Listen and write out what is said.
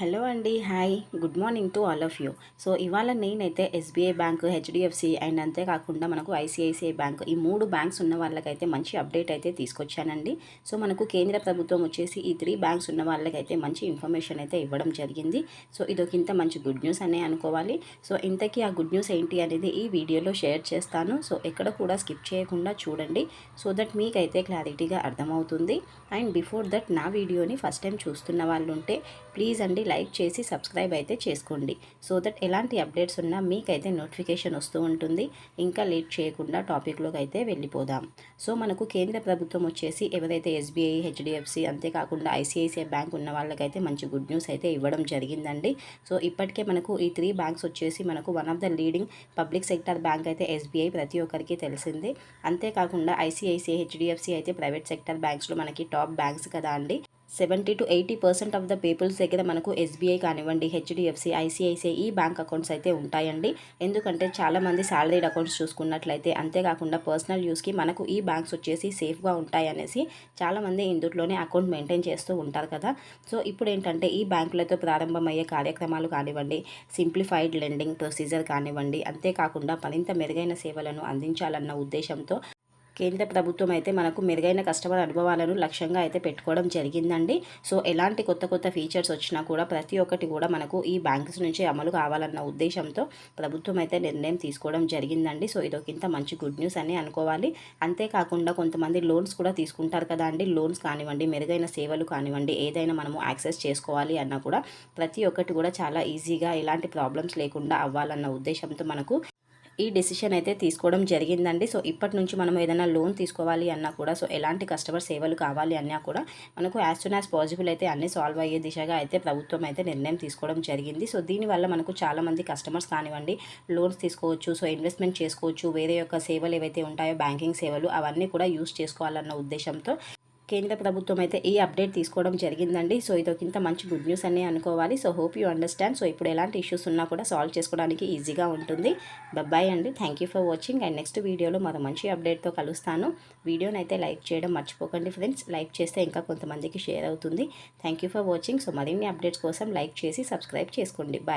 Hello అండి hi. Good morning to all of you. So ఇవాళ నేనైతే ఎస్బీఐ బ్యాంక్ హెచ్డిఎఫ్సి అండ్ అంతేకాకుండా మనకు ఐసిఐసిఐ బ్యాంక్ ఈ మూడు బ్యాంక్స్ ఉన్న వాళ్ళకైతే మంచి అప్డేట్ అయితే తీసుకొచ్చానండి. సో మనకు కేంద్ర ప్రభుత్వం వచ్చేసి ఈ త్రీ బ్యాంక్స్ ఉన్న వాళ్ళకైతే మంచి ఇన్ఫర్మేషన్ అయితే ఇవ్వడం జరిగింది. సో ఇదొక ఇంత మంచి గుడ్ న్యూస్ అనే అనుకోవాలి. సో ఇంతకీ ఆ గుడ్ న్యూస్ ఏంటి అనేది ఈ వీడియోలో షేర్ చేస్తాను. సో ఎక్కడ కూడా స్కిప్ చేయకుండా చూడండి. సో దట్ మీకైతే క్లారిటీగా అర్థమవుతుంది. అండ్ బిఫోర్ దట్ నా వీడియోని ఫస్ట్ టైం చూస్తున్న వాళ్ళు ఉంటే ప్లీజ్ అండి లైక్ చేసి సబ్స్క్రైబ్ అయితే చేసుకోండి. సో దట్ ఎలాంటి అప్డేట్స్ ఉన్నా మీకైతే నోటిఫికేషన్ వస్తూ ఉంటుంది. ఇంకా లేట్ చేయకుండా టాపిక్లోకి అయితే వెళ్ళిపోదాం. సో మనకు కేంద్ర ప్రభుత్వం వచ్చేసి ఎవరైతే ఎస్బీఐ హెచ్డిఎఫ్సి అంతేకాకుండా ఐసిఐసిఐ బ్యాంక్ ఉన్న వాళ్ళకైతే మంచి గుడ్ న్యూస్ అయితే ఇవ్వడం జరిగిందండి. సో ఇప్పటికే మనకు ఈ త్రీ బ్యాంక్స్ వచ్చేసి మనకు one of the leading public sector bank అయితే ఎస్బీఐ ప్రతి ఒక్కరికి తెలిసిందే. అంతేకాకుండా ఐసిఐసిఐ హెచ్డిఎఫ్సి అయితే ప్రైవేట్ సెక్టర్ బ్యాంక్స్లో మనకి టాప్ బ్యాంక్స్ కదా అండి. Seventy to eighty percent of the peoples దగ్గర మనకు ఎస్బీఐ కానివ్వండి హెచ్డిఎఫ్సి ఐసిఐసిఐ ఈ బ్యాంక్ అకౌంట్స్ అయితే ఉంటాయండి. ఎందుకంటే చాలామంది శాలరీడ్ అకౌంట్స్ చూసుకున్నట్లయితే అంతేకాకుండా పర్సనల్ యూస్కి మనకు ఈ బ్యాంక్స్ వచ్చేసి సేఫ్గా ఉంటాయి అనేసి చాలామంది ఇందుట్లోనే అకౌంట్ మెయింటైన్ చేస్తూ ఉంటారు కదా. సో ఇప్పుడు ఏంటంటే ఈ బ్యాంకులతో ప్రారంభమయ్యే కార్యక్రమాలు కానివ్వండి సింప్లిఫైడ్ లెండింగ్ ప్రొసీజర్ కానివ్వండి అంతేకాకుండా మరింత మెరుగైన సేవలను అందించాలన్న ఉద్దేశంతో కేంద్ర ప్రభుత్వం అయితే మనకు మెరుగైన కస్టమర్ అనుభవాలను లక్ష్యంగా అయితే పెట్టుకోవడం జరిగిందండి. సో ఎలాంటి కొత్త కొత్త ఫీచర్స్ వచ్చినా కూడా ప్రతి ఒక్కటి కూడా మనకు ఈ బ్యాంక్స్ నుంచి అమలు కావాలన్న ఉద్దేశంతో ప్రభుత్వం అయితే నిర్ణయం తీసుకోవడం జరిగిందండి. సో ఇదొకింత మంచి గుడ్ న్యూస్ అని అనుకోవాలి. అంతేకాకుండా కొంతమంది లోన్స్ కూడా తీసుకుంటారు కదా అండి. లోన్స్ కానివ్వండి మెరుగైన సేవలు కానివ్వండి ఏదైనా మనము యాక్సెస్ చేసుకోవాలి అన్నా కూడా ప్రతి ఒక్కటి కూడా చాలా ఈజీగా ఎలాంటి ప్రాబ్లమ్స్ లేకుండా అవ్వాలన్న ఉద్దేశంతో మనకు ఈ డెసిషన్ అయితే తీసుకోవడం జరిగిందండి. సో ఇప్పటి నుంచి మనం ఏదైనా లోన్ తీసుకోవాలి అన్నా కూడా సో ఎలాంటి కస్టమర్ సేవలు కావాలి అన్నా కూడా మనకు యాజ్ సూన్ యాజ్ పాసిబుల్ అయితే అన్ని సాల్వ్ అయ్యే దిశగా అయితే ప్రభుత్వం అయితే నిర్ణయం తీసుకోవడం జరిగింది. సో దీనివల్ల మనకు చాలామంది కస్టమర్స్ కానివ్వండి లోన్స్ తీసుకోవచ్చు సో ఇన్వెస్ట్మెంట్ చేసుకోవచ్చు వేరే యొక్క సేవలు ఏవైతే ఉంటాయో బ్యాంకింగ్ సేవలు అవన్నీ కూడా యూస్ చేసుకోవాలన్న ఉద్దేశంతో కేంద్ర ప్రభుత్వం అయితే ఈ అప్డేట్ తీసుకోవడం జరిగిందండి. సో ఇదొకింత మంచి గుడ్ న్యూస్ అని అనుకోవాలి. So hope you understand so ఇప్పుడు ఎలాంటి ఇష్యూస్ ఉన్నా కూడా సాల్వ్ చేసుకోవడానికి ఈజీగా ఉంటుంది. బాయ్ అండి. Thank you for watching and next వీడియోలో మరో మంచి అప్డేట్తో కలుస్తాను. వీడియోని అయితే లైక్ చేయడం మర్చిపోకండి ఫ్రెండ్స్ లైక్ చేస్తే ఇంకా కొంతమందికి షేర్ అవుతుంది. Thank you for watching so మరిన్ని అప్డేట్స్ కోసం లైక్ చేసి సబ్స్క్రైబ్ చేసుకోండి. బాయ్